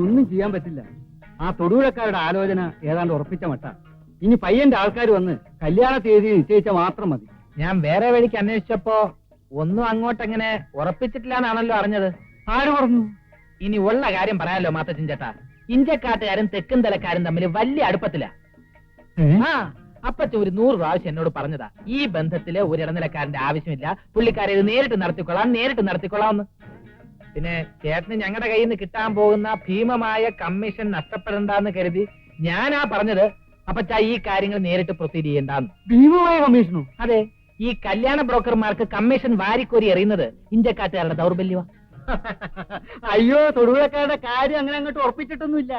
ഒന്നും ചെയ്യാൻ പറ്റില്ല. ആ തൊടുപുഴക്കാരുടെ ആലോചന ഏതാണ്ട് ഉറപ്പിച്ച മട്ട. ഇനി പയ്യന്റെ ആൾക്കാർ വന്ന് കല്യാണ തീയതി നിശ്ചയിച്ച മാത്രം മതി. ഞാൻ വേറെ വഴിക്ക് അന്വേഷിച്ചപ്പോ ഒന്നും അങ്ങോട്ടെങ്ങനെ ഉറപ്പിച്ചിട്ടില്ലാന്നാണല്ലോ അറിഞ്ഞത്. ആര് പറഞ്ഞു? ഇനി ഉള്ള കാര്യം പറയാലോ മാത്തച്ചൻ ചേട്ടാ. ഇഞ്ചക്കാട്ടുകാരും തെക്കും തലക്കാരും തമ്മിൽ വലിയ അടുപ്പത്തില. ആ അപ്പച്ചൻ ഒരു നൂറ് പ്രാവശ്യം എന്നോട് പറഞ്ഞതാ. ഈ ബന്ധത്തിൽ ഒരു ഇടനിലക്കാരന്റെ ആവശ്യമില്ല. പുള്ളിക്കാരെ ഇത് നേരിട്ട് നടത്തിക്കൊള്ളാം നേരിട്ട് നടത്തിക്കൊള്ളാം പിന്നെ ചേട്ടന് ഞങ്ങളുടെ കയ്യിൽ നിന്ന് കിട്ടാൻ പോകുന്ന ഭീമമായ കമ്മീഷൻ നഷ്ടപ്പെടണ്ടെന്ന് കരുതി ഞാനാ പറഞ്ഞത് അപ്പച്ച ഈ കാര്യങ്ങൾ നേരിട്ട് പ്രൊസീഡ് ചെയ്യണ്ടെന്ന്. ഭീമമായ കമ്മീഷനോ? അതെ. ഈ കല്യാണ ബ്രോക്കർമാർക്ക് കമ്മീഷൻ വാരിക്കോരി എറിയുന്നത് ഇന്ത്യക്കാറ്റുകാരുടെ ദൗർബല്യവ. അയ്യോ തൊടുപുഴക്കാരുടെ കാര്യം അങ്ങനെ അങ്ങോട്ട് ഉറപ്പിച്ചിട്ടൊന്നുമില്ല.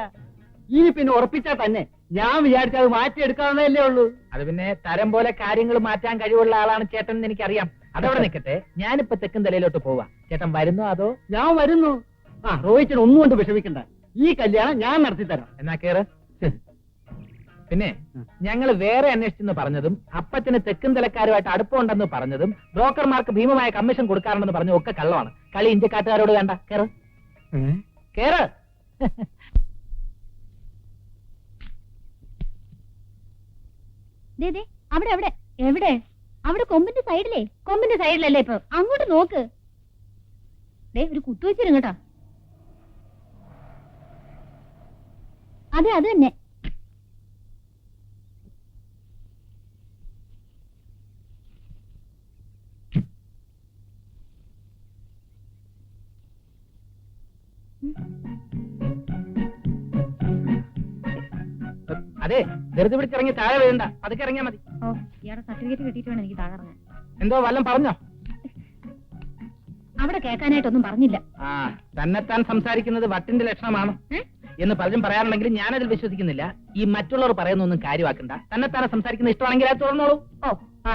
ഇനി പിന്നെ ഉറപ്പിച്ചാ തന്നെ ഞാൻ വിചാരിച്ചത് മാറ്റിയെടുക്കാവുന്നതല്ലേ ഉള്ളൂ. അത് പിന്നെ തരം പോലെ കാര്യങ്ങൾ മാറ്റാൻ കഴിവുള്ള ആളാണ് ചേട്ടൻ എന്ന് എനിക്കറിയാം. അതവിടെ നിൽക്കട്ടെ ഞാനിപ്പോ തെക്കൻ തലയിലോട്ട് പോവാ. ചേട്ടൻ വരുന്നോ അതോ? ഞാൻ വരുന്നു. ആ റോഹിച്ചൻ ഒന്നും കൊണ്ട് വിഷമിക്കണ്ട. ഈ കല്യാണം ഞാൻ നടത്തി തരാം. എന്നാ കേറ്. പിന്നെ ഞങ്ങൾ വേറെ അന്വേഷിച്ചെന്ന് പറഞ്ഞതും അപ്പത്തിന് തെക്കൻ തലക്കാരുമായിട്ട് അടുപ്പമുണ്ടെന്ന് പറഞ്ഞതും ബ്രോക്കർമാർക്ക് ഭീമമായ കമ്മീഷൻ കൊടുക്കാറുണ്ടെന്ന് പറഞ്ഞതും ഒക്കെ കള്ളമാണ്. കളി ഇന്ത്യക്കാട്ടുകാരോട് വേണ്ട. കേറ്. കേറ്. ദേ, ദേ, അവിടെ അവിടെ. എവിടെ? അവിടെ കൊമ്പിന്റെ സൈഡിലേ കൊമ്പിന്റെ സൈഡിലല്ലേ ഇപ്പൊ? അങ്ങോട്ട് നോക്ക്. ദേ ഒരു കുത്തുവെച്ചിരുന്നു കേട്ടോ. അതെ അത് തന്നെ. അതെ ധൃതി പിടിച്ചിറങ്ങി താഴെ വേണ്ട അതൊക്കെ ഇറങ്ങിയാ മതി. ഓ ഇയാളുടെ സർട്ടിഫിക്കറ്റ് കിട്ടിയിട്ട് വേണം എനിക്ക് താഴെ എന്തോ വല്ലം പറഞ്ഞോ? അവിടെ കേൾക്കാനായിട്ടൊന്നും പറഞ്ഞില്ല. ആ തന്നെത്താൻ സംസാരിക്കുന്നത് വട്ടിന്റെ ലക്ഷണമാണ്? എന്ന് പലരും പറയാറുണ്ടെങ്കിലും ഞാനതിൽ വിശ്വസിക്കുന്നില്ല. ഈ മറ്റുള്ളവർ പറയുന്നൊന്നും കാര്യമാക്കണ്ട. തന്നെത്താനെ സംസാരിക്കുന്ന ഇഷ്ടമാണെങ്കിൽ അത് തുറന്നോളൂ ഓ ആ.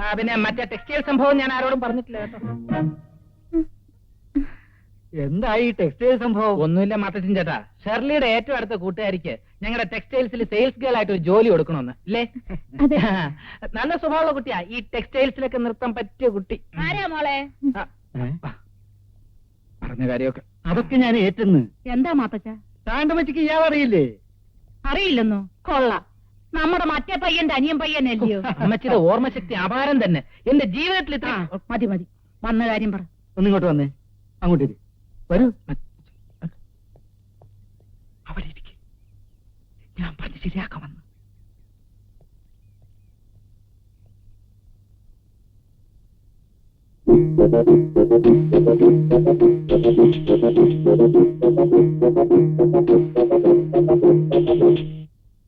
ആ പിന്നെ മറ്റേ ടെക്സ്റ്റൈൽ സംഭവം ഞാൻ ആരോടും പറഞ്ഞിട്ടില്ല കേട്ടോ. എന്തായി ടെക്സ്റ്റൈൽ സംഭവം? ഒന്നുമില്ല മാത്തച്ഛൻ ചേട്ടാ. ഷെർലിയുടെ ഏറ്റവും അടുത്ത കൂട്ടുകാരിക്ക് ഞങ്ങളുടെ ടെക്സ്റ്റൈൽസിൽ സെയിൽസ് ഗേൾ ആയിട്ട് ഒരു ജോലി കൊടുക്കണമെന്ന്. അല്ലേ അതെ. നല്ല സ്വഭാവമുള്ള കുട്ടിയാ. ഈ ടെക്സ്റ്റൈൽസിലൊക്കെ നൃത്തം പറ്റിയ കുട്ടി. ആരാ മോളെ? ആ? പറഞ്ഞ കാര്യമൊക്കെ. അതൊക്കെ ഞാൻ ഏറ്റെന്ന്. എന്താ മാത്തച്ച ഇയാൾ അറിയില്ലേ? അറിയില്ലെന്നോ? കൊള്ള. നമ്മുടെ മറ്റേ പയ്യന്റെ അനിയൻ പയ്യനല്ലയോ? അമ്മച്ചിയുടെ ഓർമ്മശക്തി അപാരം തന്നെ. എന്റെ ജീവിതത്തിൽ ഇത്ര മതി മതി. വന്ന കാര്യം പറ. ഒന്നിങ്ങോട്ട് വന്നേ. അങ്ങോട്ട് ഇരി. വരൂ.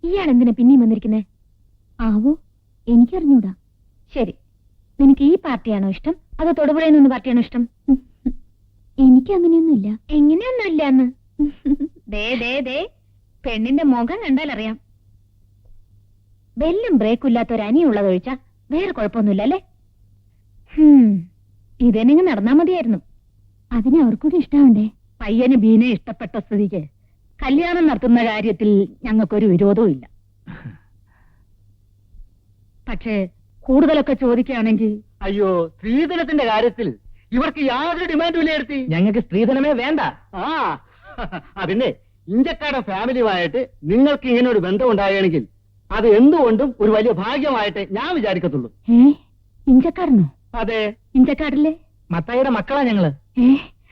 ഞാൻ പിന്നെയും വന്നിരിക്കുന്നേ? ആവോ എനിക്കറിഞ്ഞൂടാ. ശരി. നിനക്ക് ഈ പാർട്ടിയാണോ ഇഷ്ടം? അതോ തൊടുപുഴയിൽ നിന്ന് പാർട്ടിയാണോ ഇഷ്ടം? എനിക്ക് അങ്ങനെയൊന്നുമില്ല എങ്ങനെയൊന്നുമില്ല എന്ന് ദേ ദേ ദേ. പെണ്ണിന്റെ മുഖം കണ്ടാൽ അറിയാം ബെല്ലും ബ്രേക്കും ഇല്ലാത്ത ഒരു അനിയുള്ളത് ഒഴിച്ചാ വേറെ കുഴപ്പമൊന്നുമില്ല അല്ലേ ഹും, ഇതെനിങ്ങ് നടന്നാ മതിയായിരുന്നു. അതിനെ അവർക്കൂടി ഇഷ്ടമുണ്ടേ പയ്യന് ബീനെ ഇഷ്ടപ്പെട്ട സ്ഥിതിക്ക് കല്യാണം നടത്തുന്ന കാര്യത്തിൽ ഞങ്ങൾക്കൊരു വിരോധവും ഇല്ല പക്ഷേ കൂടുതലൊക്കെ ചോദിക്കുകയാണെങ്കിൽ അയ്യോ സ്ത്രീധനത്തിന്റെ കാര്യത്തിൽ ഇവർക്ക് യാതൊരു ഡിമാൻഡും ഇല്ലായിരുത്തി ഞങ്ങൾക്ക് സ്ത്രീധനമേ വേണ്ട. ആ അതിന്റെ ഇന്ത്യക്കാരുടെ ഫാമിലിയുമായിട്ട് നിങ്ങൾക്ക് ഇങ്ങനെ ഒരു ബന്ധം ഉണ്ടാവുകയാണെങ്കിൽ അത് എന്തുകൊണ്ടും ഒരു വലിയ ഭാഗ്യമായിട്ട് ഞാൻ വിചാരിക്കത്തുള്ളൂ. ഏ? ഇഞ്ചക്കാരനോ അതെ. ഇഞ്ചക്കാടില്ലേ മത്തായിയുടെ മക്കളാ ഞങ്ങൾ. ഏ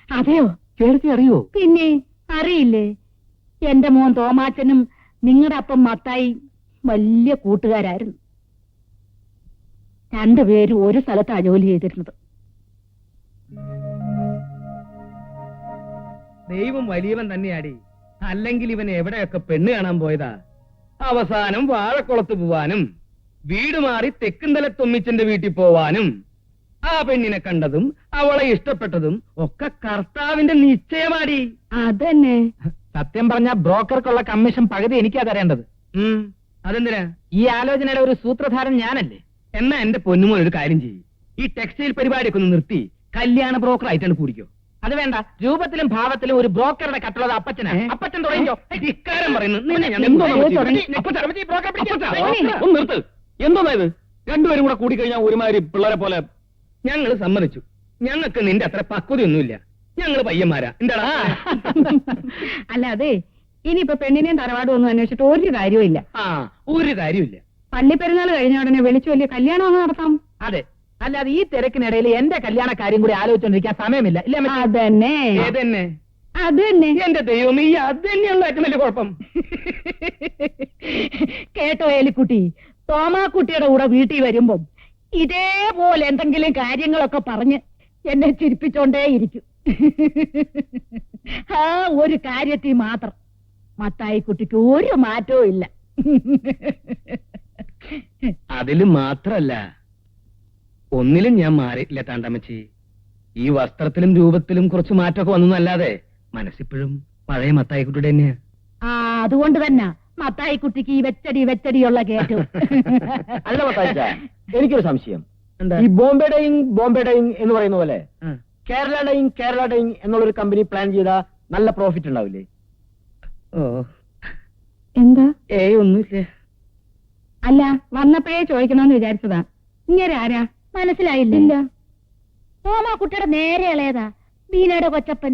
അതെയോ? ചേർത്തി അറിയോ പിന്നെ അറിയില്ലേ? എന്റെ മോൻ തോമാച്ചനും നിങ്ങളുടെ അപ്പം മത്തായി വലിയ കൂട്ടുകാരായിരുന്നു. രണ്ടുപേരും ഒരു സ്ഥലത്താ ജോലി ചെയ്തിരുന്നത്. ദൈവം വലിയവൻ തന്നെയാടി. അല്ലെങ്കിൽ ഇവൻ എവിടെയൊക്കെ പെണ്ണ് കാണാൻ പോയതാ? അവസാനം വാഴക്കുളത്ത് പോവാനും വീട് മാറി തെക്കുന്തല തൊമ്മിച്ചന്റെ വീട്ടിൽ പോവാനും ആ പെണ്ണിനെ കണ്ടതും അവളെ ഇഷ്ടപ്പെട്ടതും ഒക്കെ കർത്താവിന്റെ നിശ്ചയമാടി. അതന്നെ. സത്യം പറഞ്ഞ ബ്രോക്കർക്കുള്ള കമ്മീഷൻ പകുതി എനിക്കാ തരേണ്ടത്. ഉം, അതെന്തിനാ? ഈ ആലോചനയുടെ ഒരു സൂത്രധാരൻ ഞാനല്ലേ? എന്നാ എന്റെ പൊന്നുമോൻ ഒരു കാര്യം ചെയ്യും. ഈ ടെക്സ്റ്റൈൽ പരിപാടിയൊക്കെ ഒന്ന് നിർത്തി. കല്യാണ ബ്രോക്കർ ആയിട്ടാണ് കൂടിക്കോ. അത് വേണ്ട. രൂപത്തിലും ഭാവത്തിലും ഒരു ബ്രോക്കറുടെ കട്ടുള്ളത് അപ്പച്ചനാ? അപ്പച്ചൻ തുടങ്ങിയോ ധിക്കാരം പറയുന്നു. നിന്നെ ഞാൻ എന്തോ എന്തോ നമ്മൾ തുടങ്ങി. അപ്പച്ചാ, അപ്പച്ചി, ബ്രോക്കറെ പിടിക്ക്. അപ്പച്ചാ, ഒന്ന് നിർത്ത്. എന്തോന്നാ ഇത്? രണ്ടുപേരും കൂടെ കൂടിക്കഴിഞ്ഞാൽ ഒരുമാതിരി പിള്ളേരെ പോലെ ഞങ്ങൾ സമ്മതിച്ചു. ഞങ്ങൾക്ക് നിന്റെ അത്ര പക്വതയൊന്നുമില്ല. ഞങ്ങൾ പയ്യന്മാരാ. എന്താടാ? അല്ല അതെ. ഇനിയിപ്പോ പെണ്ണിനെയും തറവാടും ഒന്നും അന്വേഷിച്ചിട്ട് ഒരു കാര്യവും ആ ഒരു കാര്യമില്ല പള്ളിപ്പെരുന്നാൾ കഴിഞ്ഞ ഉടനെ വിളിച്ചു വലിയ കല്യാണം അങ്ങ് നടത്താം. അതെ. അല്ലാതെ ഈ തിരക്കിനിടയിൽ എന്റെ കല്യാണ കാര്യം കൂടി ആലോചിച്ചോണ്ടിരിക്കാൻ സമയമില്ല. ഇല്ല? അതന്നെ. ഏതെന്നെ? അത് തന്നെ എന്റെ ദൈവം ഈ അത് ഏറ്റവും വലിയ കുഴപ്പം. കേട്ടോ ഏലിക്കുട്ടി. തോമാക്കുട്ടിയുടെ കൂടെ വീട്ടിൽ വരുമ്പം ഇതേപോലെ എന്തെങ്കിലും കാര്യങ്ങളൊക്കെ പറഞ്ഞ് എന്നെ ചിരിപ്പിച്ചോണ്ടേ ഇരിക്കും. ആ ഒരു കാര്യത്തിൽ മാത്രം മത്തായി കുട്ടിക്ക് ഒരു മാറ്റവും ഇല്ല. അതിൽ മാത്രല്ല. ഒന്നിലും ഞാൻ മാറിയിട്ടില്ല താണ്ടമ്മച്ചി. ഈ വസ്ത്രത്തിലും രൂപത്തിലും കുറച്ച് മാറ്റമൊക്കെ വന്നല്ലാതെ മനസ്സിപ്പോഴും പഴയ മത്തായിക്കുട്ടിയുടെ തന്നെയാ. ആ അതുകൊണ്ട് തന്നെ മത്തായി കുട്ടിക്ക് ഈ വെച്ചടി വെച്ചടിയുള്ള കേട്ടു അല്ല മത്തായിച്ച എനിക്കൊരു സംശയം. എന്താ? ഈ ബോംബെ ഡൈങ് ബോംബെ ഡൈങ് എന്ന് പറയുന്ന പോലെ ആ. കേരള ഡൈങ് കേരള ഡൈങ് എന്നുള്ളൊരു കമ്പനി പ്ലാൻ ചെയ്താ നല്ല പ്രോഫിറ്റ് ഉണ്ടാവില്ലേ? ഓ. എന്താ? ഏയ് ഒന്നുമില്ല. അല്ല വന്നപ്പോഴേ ചോദിക്കണമെന്ന് വിചാരിച്ചതാ. ഇങ്ങനെ ആരാ മനസ്സിലായില്ല? ഇല്ല. തോമാക്കുട്ടിയുടെ നേരെ ഇളയതാ. ബീനയുടെ കൊച്ചപ്പൻ.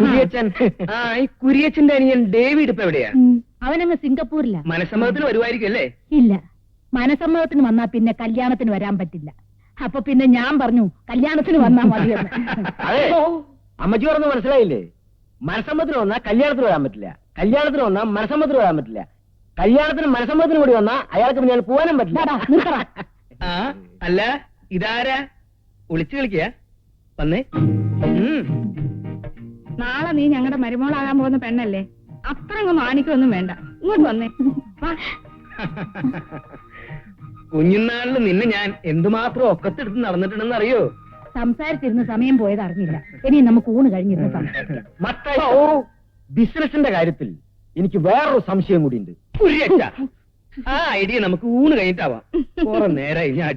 കുരിയച്ചൻ. ആ ഈ കുരിയച്ചന്റെ അനിയൻ ഡേവിഡ് ഇപ്പൊ എവിടെയാ? അവനങ്ങ് സിംഗപ്പൂരിലാ. മനസ്സമ്മതത്തിന് വരുമായിരിക്കും അല്ലേ? ഇല്ല. മനസമ്മതത്തിന് വന്നാ പിന്നെ കല്യാണത്തിന് വരാൻ പറ്റില്ല. അപ്പൊ പിന്നെ ഞാൻ പറഞ്ഞു കല്യാണത്തിന് വന്നാ മതി അതെ. അമ്മച്ചി പറഞ്ഞത് മനസ്സിലായില്ലേ? മനസ്സമ്മതത്തിന് വന്നാ കല്യാണത്തിന് വരാൻ പറ്റില്ല. കല്യാണത്തിന് വന്നാ മനസ്സമ്മതത്തിന് വരാൻ പറ്റില്ല. കല്യാണത്തിന് മനസ്സമ്മതത്തിന് കൂടി വന്നാ അയാൾക്ക് പിന്നെ പോകാനും പറ്റില്ല. നിർത്തടാ. അല്ല. ഇതാരാ? ഒളിച്ചു കളിക്കുക വന്നേ. നാളെ നീ ഞങ്ങളുടെ മരുമോളാകാൻ പോകുന്ന പെണ്ണല്ലേ? അത്ര അങ്ങ് മാണിക്കൊന്നും വേണ്ട. ഇങ്ങോട്ട് വന്നേ. കുഞ്ഞുനാളിൽ നിന്നെ ഞാൻ എന്തുമാത്രം ഒക്കത്തെടുത്ത് നടന്നിട്ടുണ്ടെന്ന് അറിയോ? സംസാരിച്ചിരുന്ന സമയം പോയത് അറിഞ്ഞില്ല. ഇനി നമുക്ക് ഊണ് കഴിഞ്ഞിരുന്ന സംസാരിക്കാം ബിസിനസിന്റെ കാര്യത്തിൽ എനിക്ക് വേറൊരു സംശയം കൂടി ഉണ്ട് ആ ഐഡിയ നമുക്ക് ഊണ് കഴിഞ്ഞിട്ടാവാം. കുറെ നേരായി ഞാൻ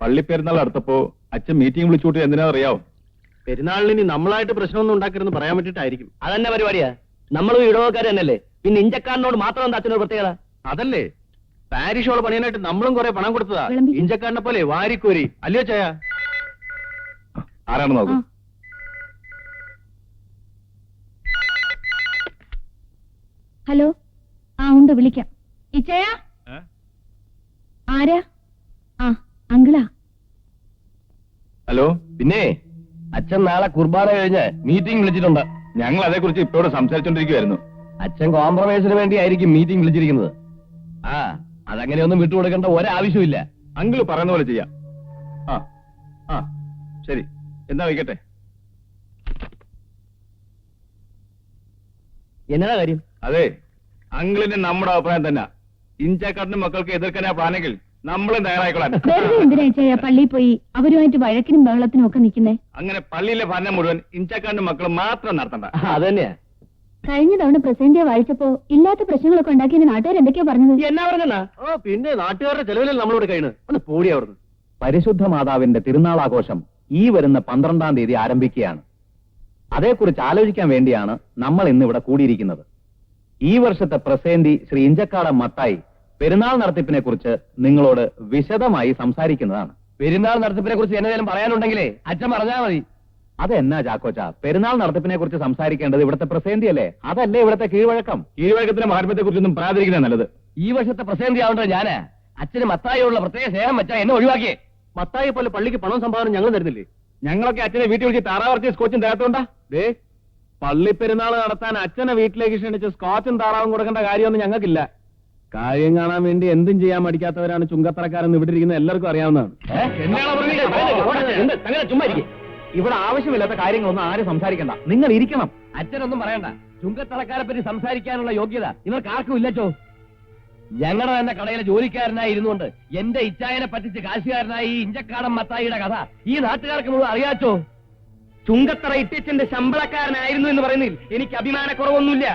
അടികൊള്ളുന്നേ പള്ളിപ്പെരുന്നാൾ അടുത്തപ്പോ അച്ഛൻ മീറ്റിംഗ് വിളിച്ചുകൂട്ടി എന്തിനാ അറിയാവോ? പെരുന്നാളിന് ഇനി നമ്മളായിട്ട് പ്രശ്നമൊന്നും ഉണ്ടാക്കരുതെന്ന് പറയാൻ വേണ്ടിട്ടായിരിക്കും അതന്നെ പരിപാടിയാ? നമ്മളും ഇടവക്കാർ തന്നെയല്ലേ? പിന്നെ ഇഞ്ചക്കാരനോട് മാത്രം എന്താ അച്ഛനൊരു പ്രത്യേകത? അതല്ലേ. പാരിഷോൾ പണിയാനായിട്ട് നമ്മളും കുറെ പണം കൊടുത്തതാ. വിളമ്പിക്ക്. ഇഞ്ചക്കാരനെ പോലെ വാരിക്കോരി. അല്ലയോ ചായ? ആരാണ് നോക്കും. ഹലോ. ആ ഉണ്ട് വിളിക്കാം. ഇച്ചയാ ആരാ? അങ്കിളാ. ഹലോ പിന്നെ? അച്ഛൻ നാളെ കുർബാന കഴിഞ്ഞ് മീറ്റിംഗ് വിളിച്ചിട്ടുണ്ട്. ഞങ്ങൾ അതേക്കുറിച്ച് ഇപ്പോഴും സംസാരിച്ചോണ്ടിരിക്കുവായിരുന്നു. അച്ഛൻ കോംപ്രമൈസിന് വേണ്ടി ആയിരിക്കും മീറ്റിംഗ് വിളിച്ചിരിക്കുന്നത്. ആ അതങ്ങനെയൊന്നും വിട്ടുകൊടുക്കേണ്ട ഒരാവശ്യമില്ല അങ്കിൾ പറയുന്ന പോലെ ചെയ്യാം. ആ ആ ശരി. എന്നാ വയ്ക്കട്ടെ? എന്നതാ കാര്യം? അതെ അങ്കിളിന്റെ നമ്മുടെ അഭിപ്രായം തന്നെ. ഇഞ്ചക്കാട്ടിന് മക്കൾക്ക് എതിർക്കാനാ പ്ലാനെങ്കിൽ നമ്മളും തയ്യാറായിക്കൊള്ളാൻ വെറുതെ എന്തിനാ പള്ളിയിൽ പോയി? അവരുമായിട്ട് വഴക്കിനും ബഹളത്തിനും ഒക്കെ നിൽക്കുന്നേ? അങ്ങനെ പള്ളിയിലെ ഭരണം മുഴുവൻ ഇഞ്ചക്കാട്ടിനും മക്കൾ മാത്രം നടത്തണ്ട. അതന്നെയാ കഴിഞ്ഞ തവണ പ്രസിഡന്റ് വായിച്ചപ്പോ ഇല്ലാത്ത പ്രശ്നങ്ങളൊക്കെ ഉണ്ടാക്കി നാട്ടുകാർ എന്തൊക്കെയാ പറഞ്ഞത്? എന്നാ പറഞ്ഞാ ഓ പിന്നെ നാട്ടുകാരുടെ ചെലവിലല്ല നമ്മളോട് കഴിയണ് ഒന്ന് പോടി അവിടുന്ന്. പരിശുദ്ധ മാതാവിന്റെ തിരുനാൾ ആഘോഷം ഈ വരുന്ന പന്ത്രണ്ടാം തീയതി ആരംഭിക്കുകയാണ്. അതേക്കുറിച്ച് ആലോചിക്കാൻ വേണ്ടിയാണ് നമ്മൾ ഇന്നിവിടെ കൂടിയിരിക്കുന്നത്. ഈ വർഷത്തെ പ്രസേന്തി ശ്രീ ഇഞ്ചക്കാട മത്തായി പെരുന്നാൾ നടത്തിപ്പിനെ കുറിച്ച് നിങ്ങളോട് വിശദമായി സംസാരിക്കുന്നതാണ്. പെരുന്നാൾ നടത്തിപ്പിനെ കുറിച്ച് എന്തെങ്കിലും പറയാനുണ്ടെങ്കിലേ അച്ഛൻ പറഞ്ഞാൽ മതി. അതെന്നാ ചാക്കോച്ച? പെരുന്നാൾ നടത്തിപ്പിനെ കുറിച്ച് സംസാരിക്കേണ്ടത് ഇവിടുത്തെ പ്രസേന്തി അല്ലേ അതല്ലേ ഇവിടുത്തെ കീഴ്വഴക്കം? കീഴ്വഴക്കത്തിന്റെ മഹാത്മ്യത്തെ കുറിച്ചൊന്നും പറയാതിരിക്കുന്ന നല്ലത്. ഈ വർഷത്തെ പ്രസേന്തി ആവേണ്ടത് ഞാൻ? അച്ഛന് മത്തായുള്ള പ്രത്യേക സ്നേഹം വെച്ചാ എന്നെ ഒഴിവാക്കിയേ. മത്തായി പോലെ പള്ളിക്ക് പണം സംഭാവന ഞങ്ങൾ തരുന്നില്ലേ? ഞങ്ങളൊക്കെ അച്ഛനെ വീട്ടിൽ വിളിച്ച് താറാവർത്തി സ്കോച്ചും തരാത്തോണ്ടാ ദേ പള്ളി പെരുന്നാൾ നടത്താൻ അച്ഛനെ വീട്ടിലേക്ക് ക്ഷണിച്ച് സ്കോച്ചും താറാവും കൊടുക്കേണ്ട കാര്യമൊന്നും ഞങ്ങൾക്കില്ല. കാര്യം കാണാൻ വേണ്ടി എന്തും ചെയ്യാൻ മടിക്കാത്തവരാണ് ചുങ്കത്തറക്കാരെന്ന് ഇവിടെ ഇരിക്കുന്ന എല്ലാവർക്കും അറിയാവുന്നതാണ്. ഇവിടെ ആവശ്യമില്ലാത്ത കാര്യങ്ങളൊന്നും ആരും സംസാരിക്കണ്ട. നിങ്ങൾ ഇരിക്കണം. അച്ഛനൊന്നും പറയണ്ട. ചുങ്കത്തറക്കാരെ പറ്റി സംസാരിക്കാനുള്ള യോഗ്യത ഇവർക്ക് ആർക്കും ഇല്ലച്ചോ. ഞങ്ങളുടെ തന്നെ കടയിലെ ജോലിക്കാരനായി ഇരുന്നുകൊണ്ട് എന്റെ ഇച്ചായനെ പറ്റിച്ച് കാശുകാരനായി ഈ ഇഞ്ചക്കാടൻ മത്തായിയുടെ കഥ ഈ നാട്ടുകാർക്ക് മുഴുവൻ അറിയാച്ചോ? ചുങ്കത്തറ ഇട്ടിച്ചന്റെ ശമ്പളക്കാരനായിരുന്നു എന്ന് പറയുന്നതിൽ എനിക്ക് അഭിമാനക്കുറവൊന്നുമില്ല.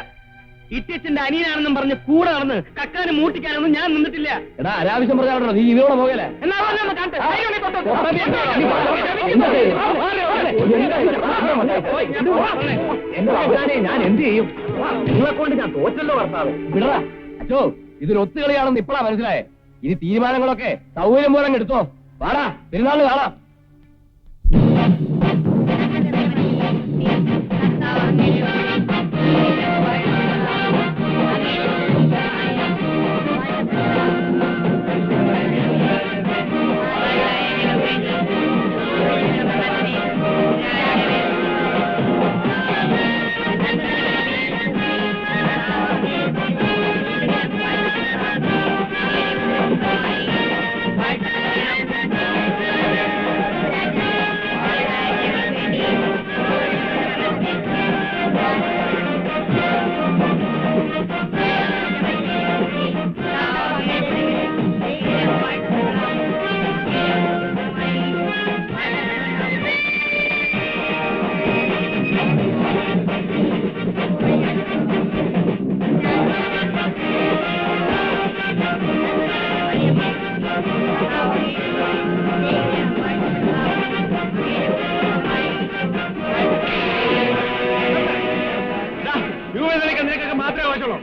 ഇട്ടിച്ചന്റെ അനിയനാണെന്നും പറഞ്ഞ് കൂടെ നടന്ന് കക്കാനും മൂട്ടിക്കാനൊന്നും ഞാൻ നിന്നിട്ടില്ല എടാ അനാവശ്യം പറഞ്ഞാൽ നീ ഇവിടെ പോകലേ എന്നാ ഞാൻ എന്ത് ചെയ്യും നിങ്ങളെ കൊണ്ട് ഞാൻ തോറ്റല്ലോ ഭർത്താവ് വിടറാ അച്ചോ ഇതൊരു ഒത്തുകളിയാണെന്ന് ഇപ്പഴാ മനസ്സിലായേ ഇനി തീരുമാനങ്ങളൊക്കെ സൗകര്യം പോലെ എടുത്തോ വാടാ പെരുന്നാളിന് കാണാം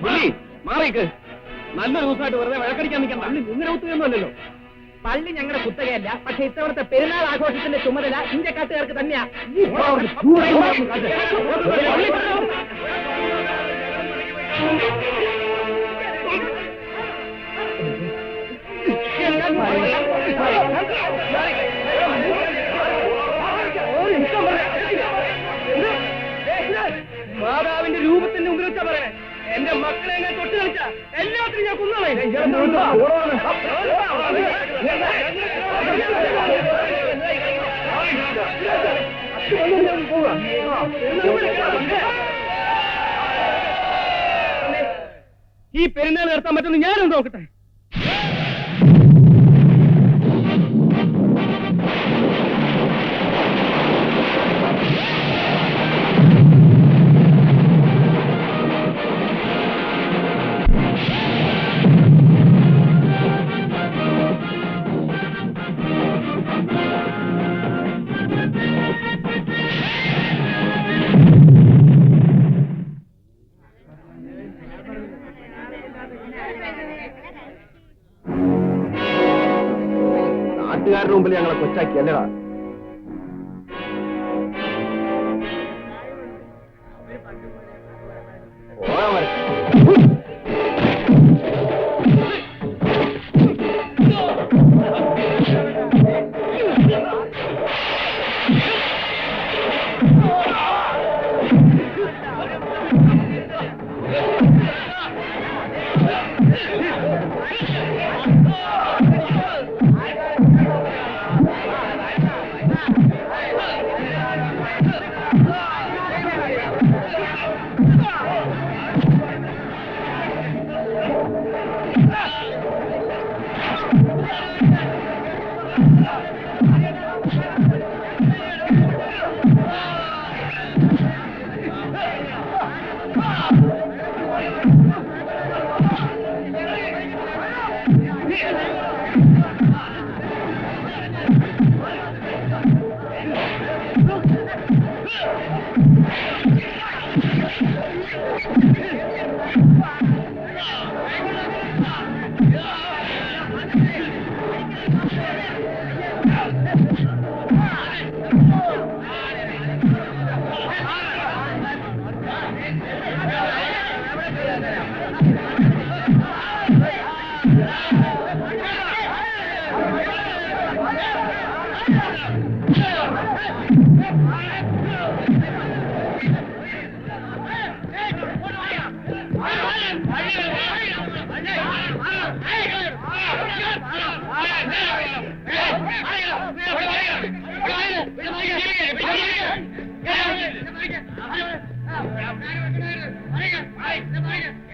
മാറിക്ക്. നല്ലൊരു ദിവസമായിട്ട് വെറുതെ വഴക്കടിക്കാൻ നിൽക്കണ്ട. നിങ്ങളുടെ ഒത്തുകയൊന്നുമല്ലല്ലോ പള്ളി ഞങ്ങളുടെ കുത്തകയല്ല പക്ഷെ ഇത്തവണത്തെ പെരുന്നാൾ ആഘോഷത്തിന്റെ ചുമതല ഇന്ത്യക്കാട്ടുകാർക്ക് തന്നെയാ. മാതാവിന്റെ എന്റെ മക്കളെ ഞാൻ തൊട്ട് കളിച്ച എല്ലാത്തിനും ഞാൻ കുന്നളെ ഈ പെരുന്നാൾ നടത്താൻ പറ്റുന്ന ഞാനും നോക്കട്ടെ? മുമ്പിൽ ഞങ്ങളെ കൊച്ചാക്കി അല്ലടാ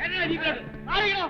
என்ன